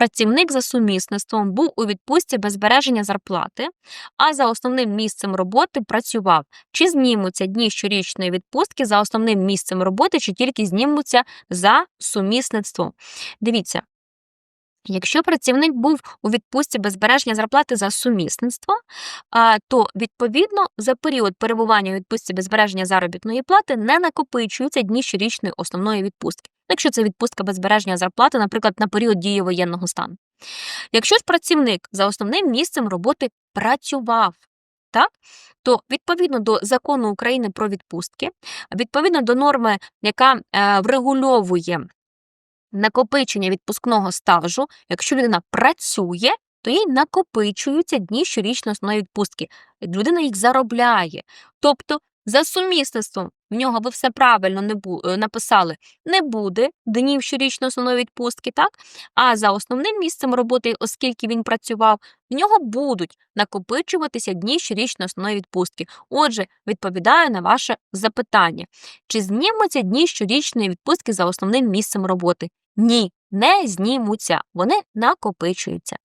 працівник за сумісництвом був у відпустці без збереження зарплати, а за основним місцем роботи працював. Чи знімуться дні щорічної відпустки за основним місцем роботи, чи тільки знімуться за сумісництвом? Дивіться. Якщо працівник був у відпустці без збереження зарплати за сумісництво, то відповідно за період перебування у відпустці без збереження заробітної плати не накопичуються дні щорічної основної відпустки. Якщо це відпустка без збереження зарплати, наприклад, на період дії воєнного стану. Якщо ж працівник за основним місцем роботи працював, так, то відповідно до закону України про відпустки, відповідно до норми, яка е, врегульовує накопичення відпускного стажу, якщо людина працює, то їй накопичуються дні щорічної основної відпустки. Людина їх заробляє. Тобто, за сумісництвом в нього ви все правильно не бу- е, написали, не буде днів щорічної основної відпустки, так? А за основним місцем роботи, оскільки він працював, в нього будуть накопичуватися дні щорічної основної відпустки. Отже, відповідаю на ваше запитання. Чи знімуться дні щорічної відпустки за основним місцем роботи? Ні, не знімуться, вони накопичуються.